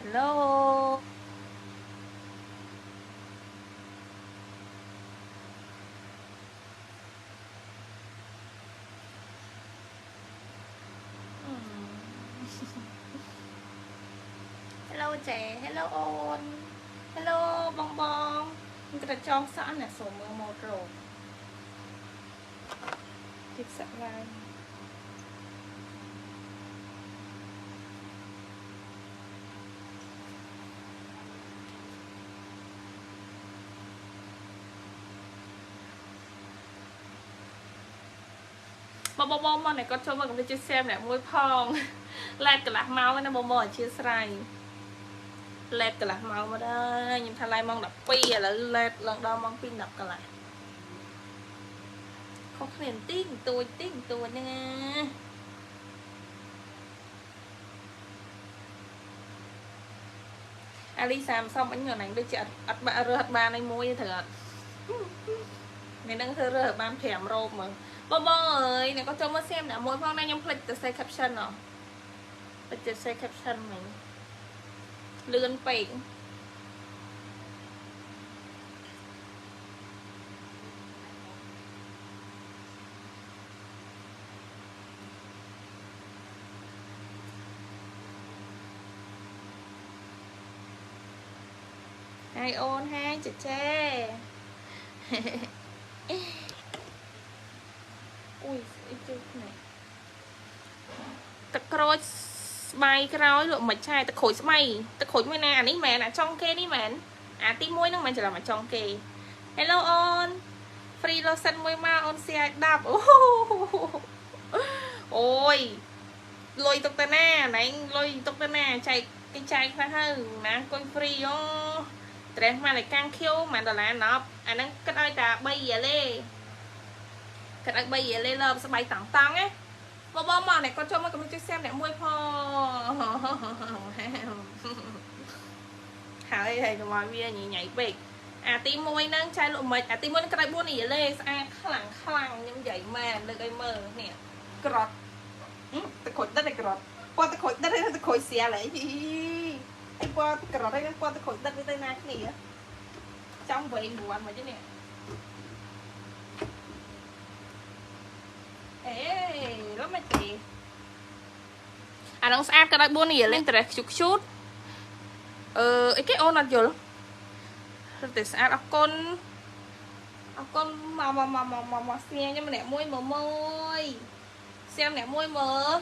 Hello อืม Hello ចេ Hello អូន Hello បងបងខ្ញុំក៏ចងសក់ណាសូមមើលម៉ូដ្រូទីសាក់ឡើង បងបងបងមក này គាត់ចូលមកកំពុងជួយ share ម្នាក់មួយផងឡែតកន្លះម៉ោងណាបងបងអធិស្ឋានឡែតកន្លះម៉ោងមកដែរខ្ញុំថាឡែម៉ោង12ឥឡូវឡែតឡើងដល់ម៉ោង2 10កន្លះខុសគ្នាបន្តិចបន្តួចតិចបន្តួចហ្នឹងណាអាលីសាមសំអញហ្នឹងដូចជាអត់អត់បាក់រើសអត់បានឯមួយទេត្រូវអត់ថ្ងៃហ្នឹងធ្វើរើសបាន5រោបមើល បងបងអើយអ្នកក៏ចូលមកសៀមអ្នកមួយផងណាខ្ញុំភ្លេចទៅ say caption ហ៎ភ្លេចទៅ say caption មិញលឿនពេកហើយអូនហើយចេចេ អ៊ុយស្អីជើង នេះទឹកក្រូចស្បៃក្រោយលក់មិនឆែទឹកក្រូចស្បៃទឹកក្រូចមួយណាអានេះមែនអាចង់គេនេះមែនអាទី1ហ្នឹងមិនច្រឡំអាចង់គេ Hello អូន free lotion មួយមកអូនសៀឲ្យ10អូអូយលុយទុកទៅណាណែងលុយទុកទៅណាចែកគេចែកខ្លះហើយណាអង្គុយ free អូត្រេះមកលេកាំងខៀវមិនដុល្លារណប់អាហ្នឹងគិតឲ្យតែ3រៀលទេ គិតឲ្យ3រៀលទេលើស្បៃតង់តង់ណាបងបងមកនេះគាត់ចូលមកកំពុងជួយសែមអ្នកមួយផងហើយហើយកុំឲ្យវាញញ៉ៃពេកអាទី1ហ្នឹងចែលក់មិនអាទី1ហ្នឹងក្រោយ4រៀលទេស្អាតខ្លាំងខ្លាំងខ្ញុំនិយាយមែនលើកឲ្យមើលនេះក្រត់ទឹកខូចដិតឯក្រត់ពណ៌ទឹកខូចដិតឯទឹកខូចស្រាលឯងអីពណ៌ក្រត់ឯហ្នឹងពណ៌ទឹកខូចដិតវាទៅណាគ្នាចង់វែងរួនមកទេនេះអេរត់មកទេ អានឹងស្អាតក៏ដោយ4រៀលទេត្រេះខ្ជុកខ្ជូតអឺអីគេអូនអត់យល់រត់តែស្អាតអរគុណអរគុណមកមកមកមកមកស្ញាខ្ញុំម្នាក់មួយមើលមួយស្ញាម្នាក់មួយមើល